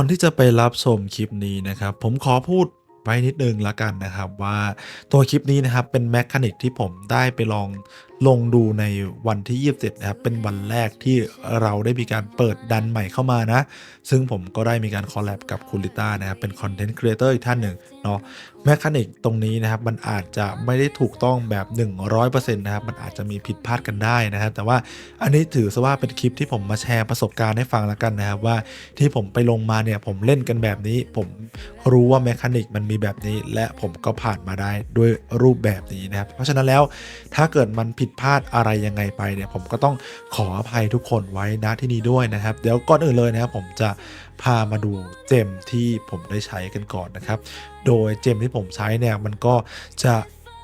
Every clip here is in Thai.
ก่อนที่จะไปรับชมคลิปนี้นะครับ ผมขอพูดไว้นิดนึงละกันนะครับว่าตัวคลิปนี้นะครับเป็นแมคานิกที่ผมได้ไปลอง ลงดูในวันที่ 27 นะครับ เป็นวันแรกที่เราได้มีการเปิดดันใหม่เข้ามานะ ซึ่งผมก็ได้มีการคอลแลบกับคุณลิต้านะครับ เป็นคอนเทนต์ครีเอเตอร์อีกท่านหนึ่งเนาะแมคานิกตรงนี้นะครับ มันอาจจะไม่ได้ถูกต้องแบบ 100%นะครับ มันอาจจะมีผิดพลาดกันได้นะครับ แต่ว่าอันนี้ถือซะว่าเป็นคลิปที่ผมมาแชร์ประสบการณ์ให้ฟังแล้วกันนะครับ ว่าที่ผมไปลงมาเนี่ยผมเล่นกันแบบนี้ ผมรู้ว่าแมคานิกมันมีแบบนี้ และผมก็ผ่านมาได้ด้วยรูปแบบนี้นะครับ เพราะฉะนั้นแล้วถ้าเกิดมันผิดพลาดอะไรยังไงไปเนี่ยผมก็ต้องขออภัยทุกคนไว้ณที่นี้ด้วยนะครับ เดี๋ยวก่อนอื่นเลยนะครับผมจะพามาดูเจมที่ผมได้ใช้กันก่อนนะครับ โดยเจมที่ผมใช้เนี่ยมันก็จะ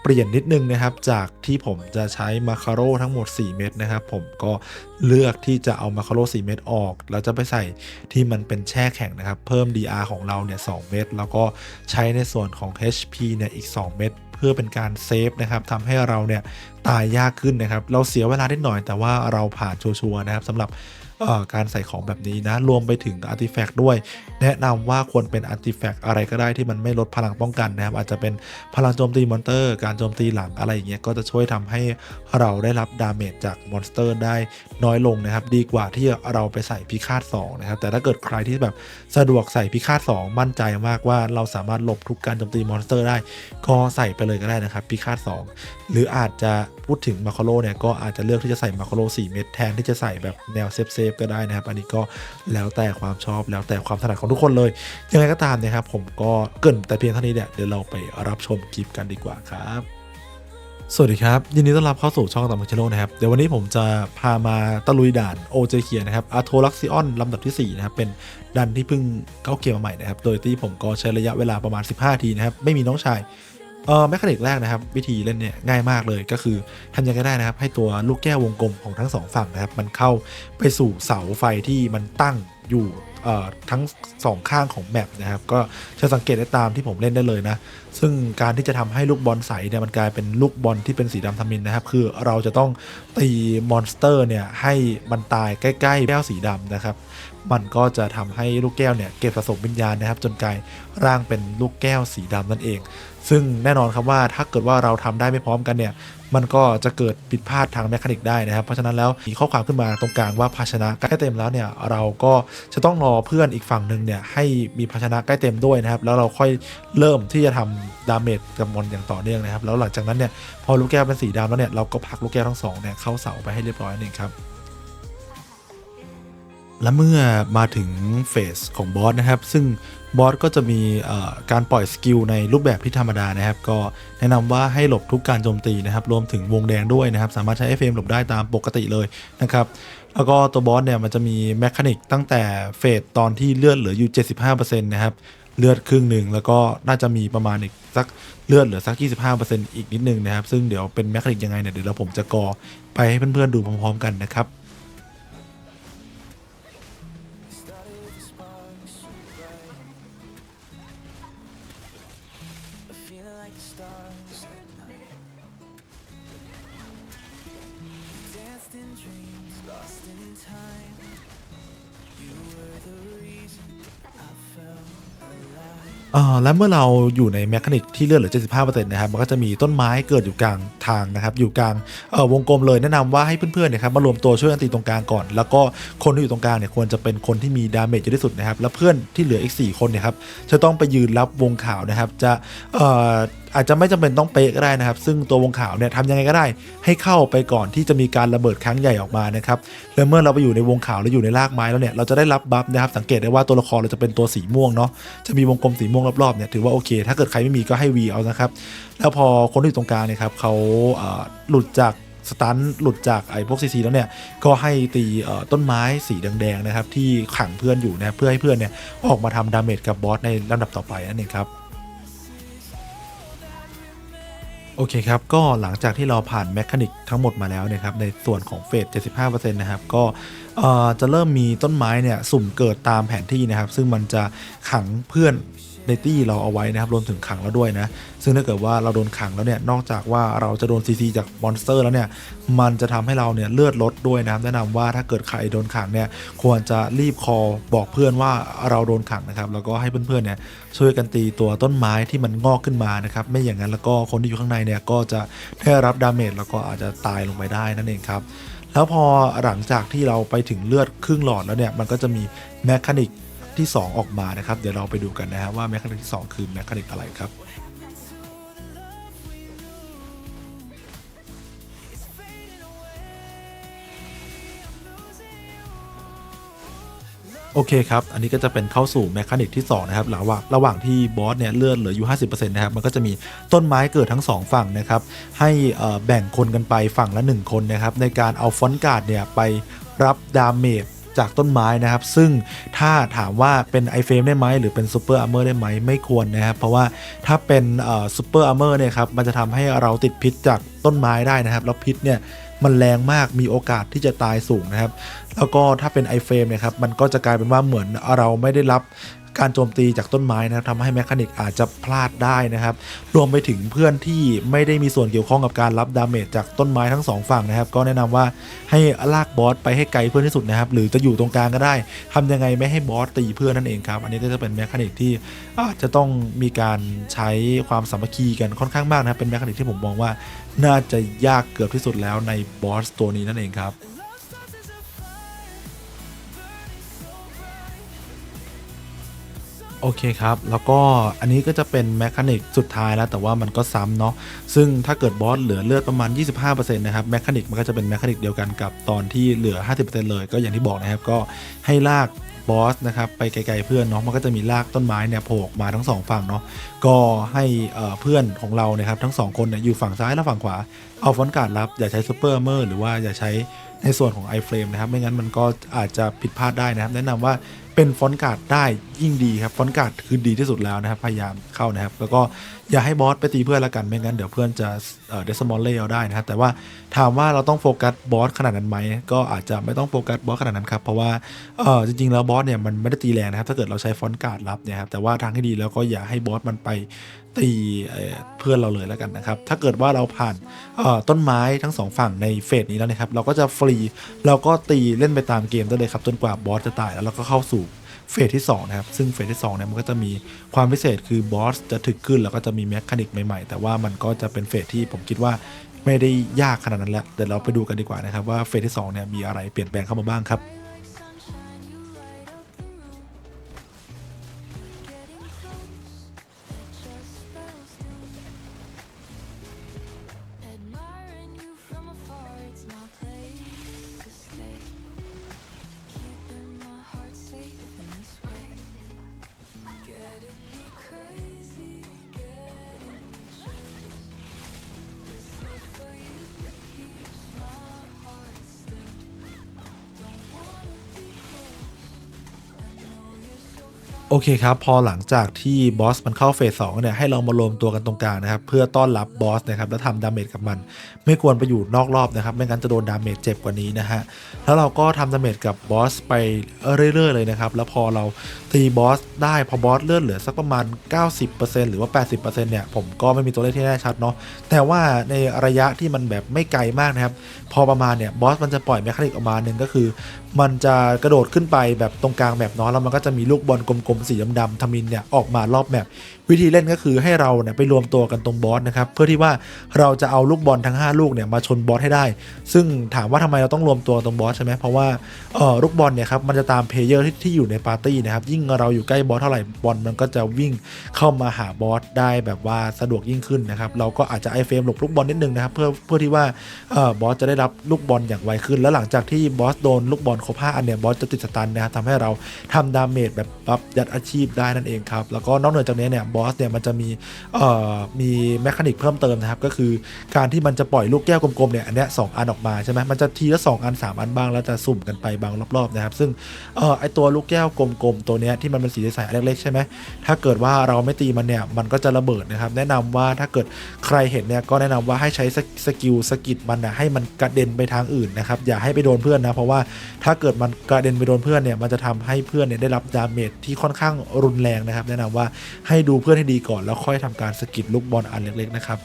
เปลี่ยนนิดนึงนะครับจากที่ผมจะใช้มาคาโร่ทั้งหมด 4 เม็ดนะครับ ผมก็เลือกที่จะเอามาคาโร่4เม็ดออก แล้วจะไปใส่ที่มันเป็นแช่แข็งนะครับ เพิ่ม DR ของเราเนี่ย2เม็ดแล้วก็ใช้ในส่วนของ HP เนี่ยอีก 2 เม็ด เพื่อเป็นการเซฟนะครับทำให้เราเนี่ยตายยากขึ้นนะครับ เราเสียเวลาได้หน่อยแต่ว่าเราผ่านชัวร์นะครับสำหรับ การใส่ของแบบนี้นะ รวมไปถึงอาร์ติแฟกต์ด้วย แนะนำว่าควรเป็นอาร์ติแฟกต์อะไรก็ได้ที่มันไม่ลดพลังป้องกันนะครับ อาจจะเป็นพลังโจมตีมอนเตอร์ การโจมตีหลังอะไรอย่างเงี้ยก็จะช่วยทำให้เราได้รับดาเมจจากมอนสเตอร์ได้น้อยลงนะครับ ดีกว่าที่เราไปใส่พิฆาต2นะครับแต่ถ้าเกิดใครที่แบบสะดวกใส่พิฆาต2มั่นใจมากว่าเราสามารถหลบทุกการโจมตีมอนสเตอร์ได้ก็ใส่ไปเลยก็ได้นะครับพิฆาต2หรืออาจจะ พูดถึงมาคาโลเนี่ยก็อาจจะเลือกที่จะใส่มาคาโล4เม็ดแทนที่จะใส่แบบแนวเซฟเซฟก็ได้นะครับ อันนี้ก็แล้วแต่ความชอบแล้วแต่ความถนัดของทุกคนเลย ยังไงก็ตามนะครับ ผมก็เกินแต่เพียงเท่านี้เนี่ยเดี๋ยวเราไปรับชมคลิปกันดีกว่าครับสวัสดีครับ ยินดีต้อนรับเข้าสู่ช่องตามมชโลนะครับ เดี๋ยววันนี้ผมจะพามาตะลุยด่านโอเจเคียนะครับอาโทลักซิออนลำดับที่ 4 นะครับ เป็นดันที่เพิ่งเข้าเกมมาใหม่นะครับ โดยที่ผมก็ใช้ระยะเวลาประมาณ 15 ทีนะครับ ไม่มีน้องชาย เออแมคานิกแรกนะครับ วิธีเล่นเนี่ยง่ายมากเลยก็คือทำยังไงได้นะครับ ให้ตัวลูกแก้ววงกลมของทั้งสองฝั่งนะครับ มันเข้าไปสู่เสาไฟที่มันตั้งอยู่ ทั้งสองข้างของแมปนะครับก็จะสังเกตได้ตามที่ผมเล่นได้เลยนะ ซึ่งการที่จะทำให้ลูกบอลใสเนี่ยมันกลายเป็นลูกบอลที่เป็นสีดำทมินนะครับ คือเราจะต้องตีมอนสเตอร์เนี่ยให้มันตายใกล้ๆแก้วสีดำนะครับ มันก็จะทำให้ลูกแก้วเนี่ยเก็บสะสมวิญญาณนะครับ จนกลายร่างเป็นลูกแก้วสีดำนั่นเอง ซึ่งแน่นอนครับว่าถ้าเกิดว่าเราทำได้ไม่พร้อมกันเนี่ย มันก็จะเกิดผิดพลาดทางแมคานิกได้นะครับ เพราะฉะนั้นแล้วมีข้อความขึ้นมาตรงกลางว่าภาชนะใกล้เต็มแล้วเนี่ยเราก็จะต้องรอเพื่อนอีกฝั่งหนึ่งเนี่ยให้มีภาชนะใกล้เต็มด้วยนะครับ แล้วเราค่อยเริ่มที่จะทำดาเมจกับมอนอย่างต่อเนื่องนะครับ แล้วหลังจากนั้นเนี่ยพอลูกแก้วเป็นสีดำแล้วเนี่ยเราก็พักลูกแก้วทั้งสองเนี่ยเข้าเสาไปให้เรียบร้อยนั่นเองครับ และเมื่อมาถึงเฟสของบอสนะครับ ซึ่งบอสก็จะมีการปล่อยสกิลในรูปแบบที่ธรรมดานะครับ ก็แนะนำว่าให้หลบทุกการโจมตีนะครับ รวมถึงวงแดงด้วยนะครับ สามารถใช้ FM หลบได้ตามปกติเลยนะครับ แล้วก็ตัวบอสเนี่ยมันจะมีแมคานิกตั้งแต่เฟสตอนที่เลือดเหลืออยู่ 75%นะครับ เลือดครึ่งหนึ่งแล้วก็น่าจะมีประมาณอีกสักเลือดเหลือสัก 25%อีกนิดนึงนะครับ ซึ่งเดี๋ยวเป็นแมคานิกยังไงเนี่ยเดี๋ยวเราผมจะกอไปให้เพื่อนๆดูพร้อมๆ กันนะครับ และเมื่อเราอยู่ในแมคานิกที่เลือดเหลือ 75%นะครับ มันก็จะมีต้นไม้เกิดอยู่กลางทางนะครับ อยู่กลางวงกลมเลยแนะนำว่าให้เพื่อนๆเนี่ยครับมารวมตัวช่วยกันตีตรงกลางก่อน แล้วก็คนที่อยู่ตรงกลางเนี่ยควรจะเป็นคนที่มีดาเมจเยอะที่สุดนะครับ แล้วเพื่อนที่เหลืออีก 4 คนเนี่ยครับจะต้องไปยืนรับวงขาวนะครับ จะเอาจจะไม่จำเป็นต้องเป๊ะก็ได้นะครับ ซึ่งตัววงขาวเนี่ยทำยังไงก็ได้ ให้เข้าไปก่อนที่จะมีการระเบิดครั้งใหญ่ออกมานะครับแล้วเมื่อเราไปอยู่ในวงขาวแล้วอยู่ในรากไม้แล้วเนี่ยเราจะได้รับบัฟนะครับสังเกตได้ว่าตัวละครเราจะเป็นตัวสีม่วงเนาะจะมีวงกลมสีม่วงรอบๆเนี่ยถือว่าโอเค ถ้าเกิดใครไม่มีก็ให้วีเอานะครับแล้วพอคนที่อยู่ตรงกลางเนี่ยครับเขาหลุดจากสตันหลุดจากไอ้พวกซีซีแล้วเนี่ยก็ให้ตีต้นไม้สีแดงๆนะครับที่ขังเพื่อนอยู่นะเพื่อให้เพื่อนเนี่ยออกมาทำดาเมจกับบอสในลำดับต่อไปนั่นเองครับ โอเคครับ ก็หลังจากที่เราผ่านแมคานิกทั้งหมดมาแล้วนะครับ ในส่วนของเฟส 75%นะครับ ก็จะเริ่มมีต้นไม้เนี่ย สุ่มเกิดตามแผนที่นะครับ ซึ่งมันจะขังเพื่อน ในตี้เราเอาไว้นะครับรวมถึงขังแล้วด้วยนะ ซึ่งถ้าเกิดว่าเราโดนขังแล้วเนี่ยนอกจากว่าเราจะโดนซีซีจากมอนสเตอร์แล้วเนี่ยมันจะทำให้เราเนี่ยเลือดลดด้วยนะครับแนะนำว่าถ้าเกิดใครโดนขังเนี่ยควรจะรีบคอบอกเพื่อนว่าเราโดนขังนะครับแล้วก็ให้เพื่อนๆเนี่ยช่วยกันตีตัวต้นไม้ที่มันงอกขึ้นมานะครับไม่อย่างนั้นแล้วก็คนที่อยู่ข้างในเนี่ยก็จะได้รับดาเมจแล้วก็อาจจะตายลงไปได้นั่นเองครับแล้วพอหลังจากที่เราไปถึงเลือดครึ่งหลอดแล้วเนี่ยมันก็จะมีแมคานิก ที่ 2 ออกมานะครับ เดี๋ยวเราไปดูกันนะครับว่าแมคานิกที่ 2 คือแมคานิกอะไรครับโอเคครับ อันนี้ก็จะเป็นเข้าสู่แมคานิกที่ 2 นะครับ ระหว่างระหว่างที่บอสเนี่ยเลือดเหลืออยู่ 50%นะครับ มันก็จะมีต้นไม้เกิดทั้ง 2 ฝั่งนะครับ ให้แบ่งคนกันไปฝั่งละ 1 คนนะครับ ในการเอาฟอนการ์ดเนี่ยไปรับดาเมจ จากต้นไม้นะครับ ซึ่งถ้าถามว่าเป็นไอเฟรมได้ไหมหรือเป็นซูเปอร์อาร์เมอร์ได้ไหมไม่ควรนะครับ เพราะว่าถ้าเป็นซูเปอร์อาร์เมอร์เนี่ยครับมันจะทำให้เราติดพิษจากต้นไม้ได้นะครับ แล้วพิษเนี่ยมันแรงมากมีโอกาสที่จะตายสูงนะครับ แล้วก็ถ้าเป็น iFrame เนี่ยครับมันก็จะกลายเป็นว่าเหมือนเราไม่ได้รับ การโจมตีจากต้นไม้นะครับทำให้แมคานิกอาจจะพลาดได้นะครับ รวมไปถึงเพื่อนที่ไม่ได้มีส่วนเกี่ยวข้องกับการรับดาเมจจากต้นไม้ทั้งสองฝั่งนะครับ ก็แนะนำว่าให้ลากบอสไปให้ไกลเพื่อนที่สุดนะครับ หรือจะอยู่ตรงกลางก็ได้ทำยังไงไม่ให้บอสตีเพื่อนนั่นเองครับ อันนี้ก็จะเป็นแมคานิกที่อาจจะต้องมีการใช้ความสามัคคีกันค่อนข้างมากนะครับ เป็นแมคานิกที่ผมมองว่าน่าจะยากเกือบที่สุดแล้วในบอสตัวนี้นั่นเองครับ โอเคครับ แล้วก็อันนี้ก็จะเป็นแมคานิกสุดท้ายแล้ว แต่ว่ามันก็ซ้ำเนาะ ซึ่งถ้าเกิดบอสเหลือเลือดประมาณ 25%นะครับ แมคานิกมันก็จะเป็นแมคานิกเดียวกันกับตอนที่เหลือ 50%เลย ก็อย่างที่บอกนะครับ ก็ให้ลากบอสนะครับไปไกลๆเพื่อนเนาะ มันก็จะมีลากต้นไม้เนี่ยโผล่มาทั้งสองฝั่งเนาะ ก็ให้เพื่อนของเรานะครับทั้งสองคนเนี่ยอยู่ฝั่งซ้ายและฝั่งขวา เอาฟอนการ์ดรับ อย่าใช้ซูเปอร์เมอร์หรือว่าอย่าใช้ในส่วนของ iFrame นะครับ ไม่งั้นมันก็อาจจะผิดพลาดได้นะครับ แนะนำว่า เป็นฟอนต์การ์ดได้ยิ่งดีครับฟอนต์การ์ดคือดีที่สุดแล้วนะครับพยายามเข้านะครับ แล้วก็ อย่าให้บอสไปตีเพื่อนละกันไม่งั้นเดี๋ยวเพื่อนจะเดสมอลเล่เอาได้นะครับแต่ว่าถามว่าเราต้องโฟกัสบอสขนาดนั้นไหมก็อาจจะไม่ต้องโฟกัสบอสขนาดนั้นครับเพราะว่าเออจริงๆแล้วบอสเนี่ยมันไม่ได้ตีแรงนะครับถ้าเกิดเราใช้ฟอนต์การ์ดรับเนี่ยครับแต่ว่าทางที่ดีแล้วก็อย่าให้บอสมันไปตีเพื่อนเราเลยแล้วกันนะครับ ถ้าเกิดว่าเราผ่านต้นไม้ทั้งสองฝั่งในเฟสนี้แล้วนะครับ เราก็จะฟรี เราก็ตีเล่นไปตามเกมได้เลยครับ จนกว่าบอสจะตายแล้วเราก็เข้าสู่ เฟสที่2นะครับซึ่งเฟสที่2เนี่ยมันก็จะมีความพิเศษคือบอสจะถึกขึ้นแล้วก็จะมีแมคานิกใหม่ๆ แต่ว่ามันก็จะเป็นเฟสที่ผมคิดว่าไม่ได้ยากขนาดนั้นแล้วเดี๋ยวเราไปดูกันดีกว่านะครับว่าเฟสที่2เนี่ยมีอะไรเปลี่ยนแปลงเข้ามาบ้างครับ โอเคครับ พอหลังจากที่บอสมันเข้าเฟสสองเนี่ยให้เรามารวมตัวกันตรงกลางนะครับ เพื่อต้อนรับบอสนะครับแล้วทำดาเมจกับมัน ไม่ควรไปอยู่นอกรอบนะครับ ไม่งั้นจะโดนดาเมจเจ็บกว่านี้นะฮะแล้วเราก็ทำดาเมจกับบอสไปเรื่อยๆเลยนะครับ แล้วพอเราตีบอสได้พอบอสเลือนเหลือสักประมาณ 90%หรือว่า 80%เนี่ยผมก็ไม่มีตัวเลขที่แน่ชัดเนาะแต่ว่าในระยะที่มันแบบไม่ไกลมากนะครับพอประมาณเนี่ยบอสมันจะปล่อยแมคานิกออกมาหนึ่งก็คือ มันจะกระโดดขึ้นไปแบบตรงกลางแบบเนาะแล้วมันก็จะมีลูกบอลกลมๆสีดำๆทมินเนี่ยออกมารอบแมปวิธีเล่นก็คือให้เราเนี่ยไปรวมตัวกันตรงบอสนะครับเพื่อที่ว่าเราจะเอาลูกบอลทั้ง 5 ลูกเนี่ยมาชนบอสให้ได้ ซึ่งถามว่าทำไมเราต้องรวมตัวตรงบอสใช่ไหมเพราะว่าเออลูกบอลเนี่ยครับมันจะตามเพลเยอร์ที่ที่อยู่ในปาร์ตี้นะครับยิ่งเราอยู่ใกล้บอสเท่าไหร่บอลมันก็จะวิ่งเข้ามาหาบอสได้แบบว่าสะดวกยิ่งขึ้นนะครับเราก็อาจจะไอเฟรมหลบลูกบอลนิดนึงนะครับเพื่อเพื่อที่ว่าเออบอสจะได้รับลูกบอลอย่างไวขึ้น แล้วหลังจากที่บอสโดนลูกบอลครบ5อันเนี่ยบอสจะติดสตันนะครับทำให้เราทำดาเมจแบบปั๊บยัดอาชีพได้นั่นเองครับ แล้วก็นอกเหนือจากนี้เนี่ยบอสเนี่ยมันจะมีเอ่อมีแมคานิกเพิ่มเติมนะครับ ก็คือการที่มันจะปล่อยลูกแก้วกลมๆเนี่ยอันเนี้ยสองอันออกมาใช่ไหมมันจะทีละสองอันสามอันบ้างแล้วจะสุ่มกันไปบางรอบๆนะครับ ซึ่งเอ่อไอตัวลูกแก้วกลมๆตัวเนี้ยที่มันเป็นสีใสๆเล็กๆใช่ไหมถ้าเกิดว่าเราไม่ตีมันเนี่ยมันก็จะระเบิดนะครับ แนะนำว่าถ้าเกิดใครเห็นเนี่ยก็แนะนำว่าให้ใช้สกิลสกิดมันนะให้มันกระเด็นไปทางอื่นนะครับอย่าให้ไปโดนเพื่อนนะเพราะว่าถ้าเกิดมันกระเด็นไปโดนเพื่อนเนี่ยมันจะทำให้เพื่อนเนี่ยได้รับดาเมจที่ค่อนข้างรุนแรงนะครับ แนะนำว่าให้ดูเพื่อนให้ดีก่อนแล้วค่อยทำการสกิดลูกบอลอันเล็กๆนะครับ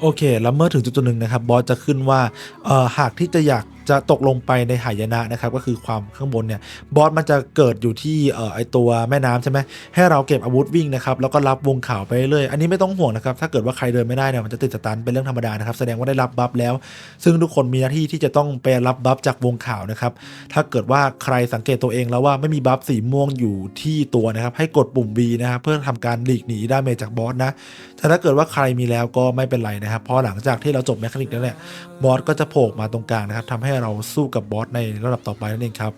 โอเค แล้วเมื่อถึงจุดหนึ่งนะครับ บอสจะขึ้นว่า เอ่อ หากที่จะอยาก จะตกลงไปในหายนะนะครับก็คือความข้างบนเนี่ยบอสมันจะเกิดอยู่ที่เอ่อไอตัวแม่น้ำใช่ไหมให้เราเก็บอาวุธวิ่งนะครับแล้วก็รับวงข่าวไปเรื่อยอันนี้ไม่ต้องห่วงนะครับถ้าเกิดว่าใครเดินไม่ได้เนี่ยมันจะติดสตันเป็นเรื่องธรรมดานะครับแสดงว่าได้รับบัฟแล้ว ซึ่งทุกคนมีหน้าที่ที่จะต้องไปรับบัฟจากวงข่าวนะครับถ้าเกิดว่าใครสังเกตตัวเองแล้วว่าไม่มีบัฟสีม่วงอยู่ที่ตัวนะครับให้กดปุ่ม V นะครับเพื่อทำการหลีกหนีไดาเมจจากบอสนะแต่ถ้าเกิดว่าใครมีแล้วก็ไม่เป็นไรนะครับเพราะหลังจากที่เราจบแมคานิกแล้วเนี่ยบอสก็จะโผล่มาตรงกลางนะครับทำให้เราสู้กับบอสในระดับต่อไปนั่นเองครับ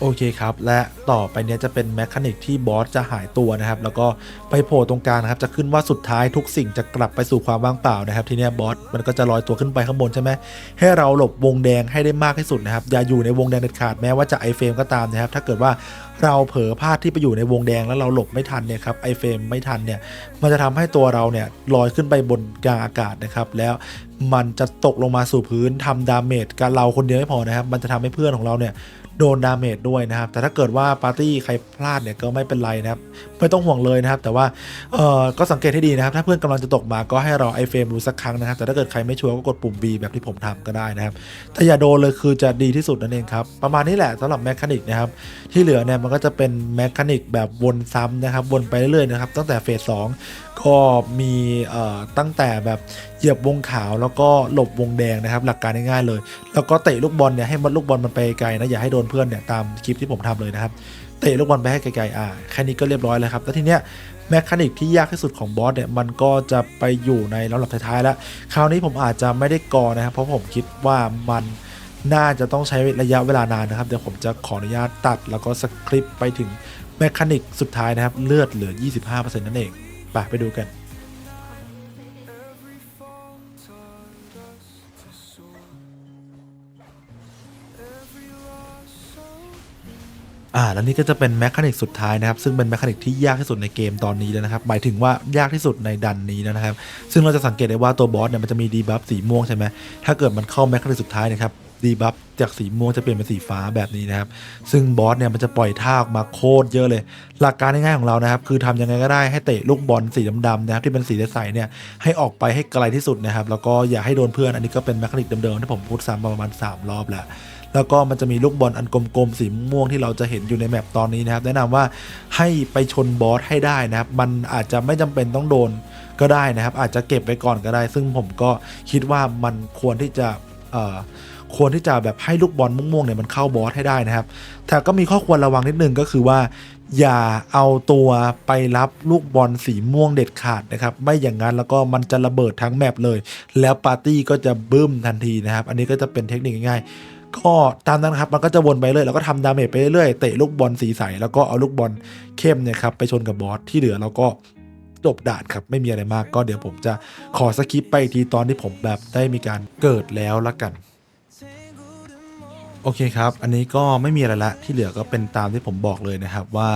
โอเคครับ และต่อไปเนี้ยจะเป็นแมคานิกที่บอสจะหายตัวนะครับ แล้วก็ไปโผล่ตรงกลางนะครับ จะขึ้นว่าสุดท้ายทุกสิ่งจะกลับไปสู่ความว่างเปล่านะครับ ทีเนี้ยบอสมันก็จะลอยตัวขึ้นไปข้างบนใช่ไหมให้เราหลบวงแดงให้ได้มากที่สุดนะครับ อย่าอยู่ในวงแดงเด็ดขาดแม้ว่าจะไอเฟรมก็ตามนะครับ ถ้าเกิดว่าเราเผลอพลาดที่ไปอยู่ในวงแดงแล้วเราหลบไม่ทันเนี่ยครับไอเฟรมไม่ทันเนี่ยมันจะทำให้ตัวเราเนี่ยลอยขึ้นไปบนกลางอากาศนะครับ แล้วมันจะตกลงมาสู่พื้นทำดาเมจกับเราคนเดียวไม่พอนะครับ มันจะทำให้เพื่อนของเราเนี่ย โดนดาเมจด้วยนะครับ แต่ถ้าเกิดว่าปาร์ตี้ใครพลาดเนี่ยก็ไม่เป็นไรนะครับ ไม่ต้องห่วงเลยนะครับ แต่ว่าเออก็สังเกตให้ดีนะครับ ถ้าเพื่อนกำลังจะตกมาก็ให้เราไอเฟรมดูสักครั้งนะครับ แต่ถ้าเกิดใครไม่ชัวร์ก็กดปุ่ม B แบบที่ผมทำก็ได้นะครับ แต่อย่าโดนเลยคือจะดีที่สุดนั่นเองครับ ประมาณนี้แหละสำหรับแมคานิกนะครับ ที่เหลือเนี่ยมันก็จะเป็นแมคานิกแบบวนซ้ำนะครับ วนไปเรื่อยๆนะครับ ตั้งแต่เฟสสองก็มีเอ่อตั้งแต่แบบเหยียบวงขาวแล้วก็หลบวงแดงนะครับ หลักการง่ายๆเลย แล้วก็เตะลูกบอลเนี่ยให้มันลูกบอลมันไปไกลนะอย่าให้โดนเพื่อนเนี่ยตามคลิปที่ผมทำเลยนะครับ เตะลูกบอลไปให้ไกลๆอ่าแค่นี้ก็เรียบร้อยแล้วครับแล้วทีเนี้ยแมคานิกที่ยากที่สุดของบอสเนี่ยมันก็จะไปอยู่ในลำดับท้ายๆแล้ว คราวนี้ผมอาจจะไม่ได้กอนะครับ เพราะผมคิดว่ามันน่าจะต้องใช้ระยะเวลานานนะครับ เดี๋ยวผมจะขออนุญาตตัดแล้วก็สคริปต์ไปถึงแมคานิกสุดท้ายนะครับ เลือดเหลือ 25%นั่นเองไปไปดูกัน อ่าแล้วนี่ก็จะเป็นแมคานิกสุดท้ายนะครับ ซึ่งเป็นแมคานิกที่ยากที่สุดในเกมตอนนี้แล้วนะครับ หมายถึงว่ายากที่สุดในดันนี้แล้วนะครับ ซึ่งเราจะสังเกตได้ว่าตัวบอสเนี่ยมันจะมีดีบัฟสีม่วงใช่ไหมถ้าเกิดมันเข้าแมคานิกสุดท้ายนะครับดีบัฟจากสีม่วงจะเปลี่ยนเป็นสีฟ้าแบบนี้นะครับ ซึ่งบอสเนี่ยมันจะปล่อยท่าออกมาโคตรเยอะเลย หลักการง่ายๆของเรานะครับ คือทำยังไงก็ได้ให้เตะลูกบอลสีดำๆนะครับที่เป็นสีใสๆเนี่ยให้ออกไปให้ไกลที่สุดนะครับ แล้วก็อย่าให้โดนเพื่อน อันนี้ก็เป็นแมคานิกเดิมๆที่ผมพูดซ้ำประมาณสามรอบแล้ว แล้วก็มันจะมีลูกบอลอันกลมๆสีม่วงที่เราจะเห็นอยู่ในแมปตอนนี้นะครับ แนะนำว่าให้ไปชนบอสให้ได้นะครับ มันอาจจะไม่จำเป็นต้องโดนก็ได้นะครับ อาจจะเก็บไว้ก่อนก็ได้ ซึ่งผมก็คิดว่ามันควรที่จะควรที่จะแบบให้ลูกบอลม่วงๆเนี่ยมันเข้าบอสให้ได้นะครับ แต่ก็มีข้อควรระวังนิดนึงก็คือว่า อย่าเอาตัวไปรับลูกบอลสีม่วงเด็ดขาดนะครับ ไม่อย่างนั้นแล้วก็มันจะระเบิดทั้งแมปเลย แล้วปาร์ตี้ก็จะบึ้มทันทีนะครับ อันนี้ก็จะเป็นเทคนิคง่ายๆ ก็ตามนั้นครับมันก็จะวนไปเรื่อยแล้วก็ทำดาเมจไปเรื่อยเตะลูกบอลสีใสแล้วก็เอาลูกบอลเข้มเนี่ยครับไปชนกับบอสที่เหลือเราก็จบด่านครับไม่มีอะไรมากก็เดี๋ยวผมจะขอสกิปไปทีตอนที่ผมแบบได้มีการเกิดแล้วละกัน อเคครับ อันนี้ก็ไม่มีอะไรละ ที่เหลือก็เป็นตามที่ผมบอกเลยนะครับว่า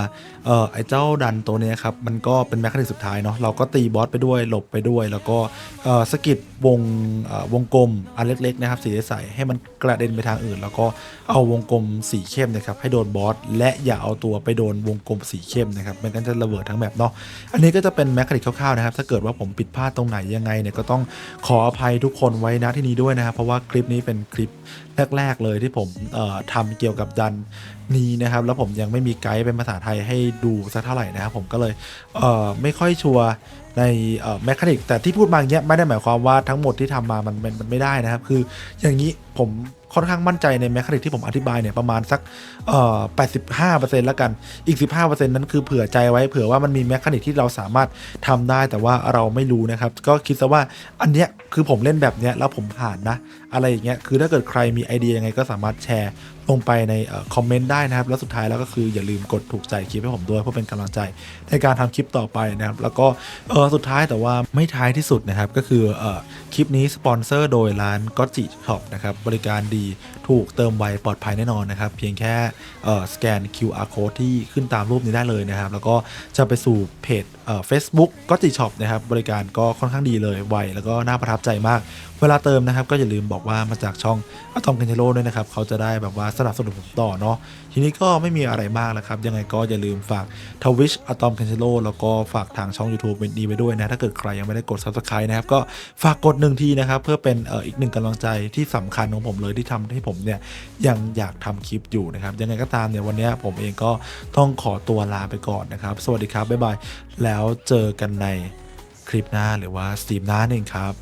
เออไอเจ้าดันตัวนี้ครับ มันก็เป็นแมคคานิกสุดท้ายเนาะ เราก็ตีบอสไปด้วย หลบไปด้วย แล้วก็เออสกิดวงเออวงกลมอันเล็กๆนะครับสีใสๆให้มันกระเด็นไปทางอื่น แล้วก็เอาวงกลมสีเข้มนะครับให้โดนบอสและอย่าเอาตัวไปโดนวงกลมสีเข้มนะครับม่งั้นจะระเบิดทั้งแมปเนาะ อันนี้ก็จะเป็นแมคคานิกคร่าวๆนะครับ ถ้าเกิดว่าผมผิดพลาดตรงไหนยังไงเนี่ยก็ต้องขออภัยทุกคนไว้นะที่นี้ด้วยนะครับ เพราะว่าคลิปนี้เป็นคลิปแรก ๆ เลยที่ผมทำเกี่ยวกับดันนี้นะครับ แล้วผมยังไม่มีไกด์เป็นภาษาไทยให้ดูสักเท่าไหร่นะครับผมก็เลยเไม่ค่อยชัวร์ ในแมคานิกแต่ที่พูดมาอย่างเงี้ยไม่ได้หมายความว่าทั้งหมดที่ทำมามันมันมันไม่ได้นะครับ คืออย่างนี้ผมค่อนข้างมั่นใจในแมคานิกที่ผมอธิบายเนี่ยประมาณสักเอ่อ85%แล้วกัน อีก15%นั้นคือเผื่อใจไว้เผื่อว่ามันมีแมคานิกที่เราสามารถทำได้แต่ว่าเราไม่รู้นะครับ ก็คิดซะว่าอันเนี้ยคือผมเล่นแบบเนี้ยแล้วผมผ่านนะ อะไรอย่างเงี้ยคือถ้าเกิดใครมีไอเดียยังไงก็สามารถแชร์ ลงไปในคอมเมนต์ได้นะครับ แล้วสุดท้ายแล้วก็คืออย่าลืมกดถูกใจคลิปให้ผมด้วยเพื่อเป็นกำลังใจในการทำคลิปต่อไปนะครับ แล้วก็เออสุดท้ายแต่ว่าไม่ท้ายที่สุดนะครับ ก็คือเออคลิปนี้สปอนเซอร์โดยร้านก็จิช็อปนะครับบริการดีถูกเติมไวปลอดภัยแน่นอนนะครับ เพียงแค่เออสแกน QR code ที่ขึ้นตามรูปนี้ได้เลยนะครับ แล้วก็จะไปสู่เพจเอ่อ Facebook ก็จิช็อปนะครับบริการก็ค่อนข้างดีเลยไวแล้วก็น่าประทับใจมาก เวลาเติมนะครับ ก็อย่าลืมบอกว่ามาจากช่องอะตอมกันเทโลด้วยนะครับ เขาจะได้แบบว่าสนับสนุนผมต่อเนาะทีนี้ก็ไม่มีอะไรมากนะครับ ยังไงก็อย่าลืมฝากทวิชอะตอมกันเทโลแล้วก็ฝากทางช่อง YouTube เป็นดีไปด้วยนะ ถ้าเกิดใครยังไม่ได้กด Subscribe นะครับ ก็ฝากกดหนึ่งทีนะครับ เพื่อเป็นเอ่ออีกหนึ่งกำลังใจที่สำคัญของผมเลยที่ทำให้ผมเนี่ยยังอยากทำคลิปอยู่นะครับยังไงก็ตามเนี่ยวันนี้ผมเองก็ต้องขอตัวลาไปก่อนนะครับสวัสดีครับบ๊ายบายแลแล้วเจอกันในคลิปหน้าหรือว่าสตรีมหน้าหนึ่งครับ